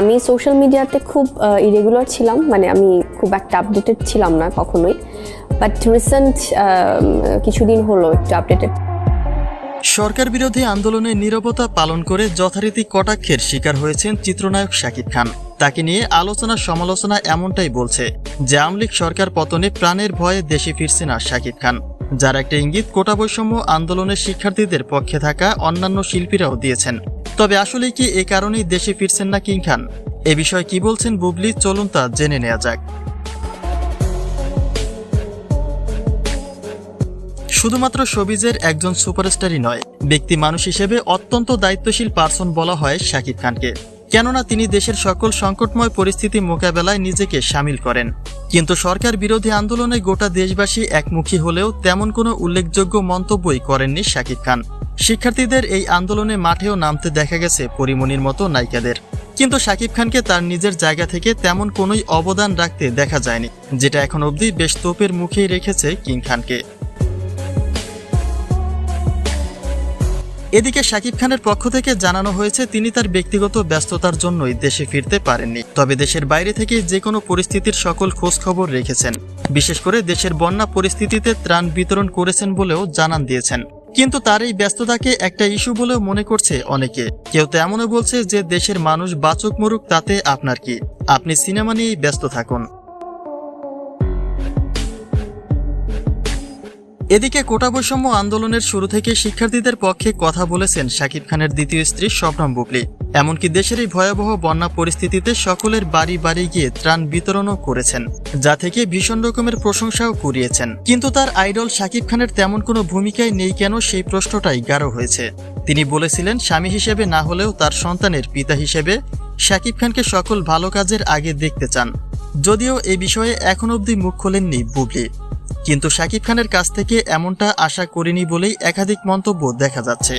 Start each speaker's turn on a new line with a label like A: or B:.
A: আমি সোশ্যাল মিডিয়াতে খুব ইরেগুলার ছিলাম মানে আমি খুব একটা আপডেটেড ছিলাম না কখনোই। বাট রিসেন্ট কিছুদিন হলো একটু আপডেটেড
B: সরকার বিরোধী আন্দোলনে নীরবতা পালন করে যথারীতি কটাক্ষের শিকার হয়েছেন চিত্রনায়ক শাকিব খান। তাকে নিয়ে আলোচনা সমালোচনা এমনটাই বলছে যে আওয়ামী সরকার পতনে প্রাণের ভয়ে দেশে ফিরছে না শাকিব খান। যার একটা ইঙ্গিত কোটা বৈষম্য আন্দোলনের শিক্ষার্থীদের পক্ষে থাকা অন্যান্য শিল্পীরাও দিয়েছেন। তবে আসলে কি এ কারণেই দেশে ফিরছেন না কিং খান? এ বিষয়ে কি বলছেন বুবলি? চলুন তা জেনে নেওয়া যাক। শুধুমাত্র শোবিজের একজন সুপারস্টারই নয়, ব্যক্তি মানুষ হিসেবে অত্যন্ত দায়িত্বশীল পার্সন বলা হয় শাকিব খানকে। কেননা তিনি দেশের সকল সংকটময় পরিস্থিতি মোকাবেলায় নিজেকে সামিল করেন। কিন্তু সরকার বিরোধী আন্দোলনে গোটা দেশবাসী একমুখী হলেও তেমন কোনো উল্লেখযোগ্য মন্তব্যই করেননি শাকিব খান। শিক্ষার্থীদের এই আন্দোলনে মাঠেও নামতে দেখা গেছে পরিমণির মতো নায়িকাদের। কিন্তু শাকিব খানকে তার নিজের জায়গা থেকে তেমন কোনোই অবদান রাখতে দেখা যায়নি, যেটা এখন অবধি বেশ তোপের মুখেই রেখেছে কিং খানকে। এদিকে শাকিব খানের পক্ষ থেকে জানানো হয়েছে, তিনি তার ব্যক্তিগত ব্যস্ততার জন্যই দেশে ফিরতে পারেননি। তবে দেশের বাইরে থেকে যে কোনো পরিস্থিতির সকল খোঁজ খবর রেখেছেন। বিশেষ করে দেশের বন্যা পরিস্থিতিতে ত্রাণ বিতরণ করেছেন বলেও জানান দিয়েছেন। কিন্তু তার এই ব্যস্ততাকে একটা ইস্যু বলেও মনে করছে অনেকে। কেউ তো এমনও বলছে যে দেশের মানুষ বাচক মরুক তাতে আপনার কি? আপনি সিনেমা নিয়েই ব্যস্ত থাকুন। এদিকে কোটা বৈষম্য আন্দোলনের শুরু থেকে শিক্ষার্থীদের পক্ষে কথা বলেছেন শাকিব খানের দ্বিতীয় স্ত্রী শবনম বুবলি। এমনকি দেশের এই ভয়াবহ বন্যা পরিস্থিতিতে সকলের বাড়ি বাড়ি গিয়ে ত্রাণ বিতরণও করেছেন, যা থেকে ভীষণ রকমের প্রশংসাও কুড়িয়েছেন। কিন্তু তার আইডল শাকিব খানের তেমন কোনো ভূমিকায় নেই কেন সেই প্রশ্নটাই গাঢ় হয়েছে। তিনি বলেছিলেন, স্বামী হিসেবে না হলেও তার সন্তানের পিতা হিসেবে শাকিব খানকে সকল ভালো কাজের আগে দেখতে চান। যদিও এ বিষয়ে এখন অবধি মুখ খোলেননি বুবলি। কিন্তু শাকিব খানের কাছ থেকে এমনটা আশা করিনি বলেই একাধিক মন্তব্য দেখা যাচ্ছে।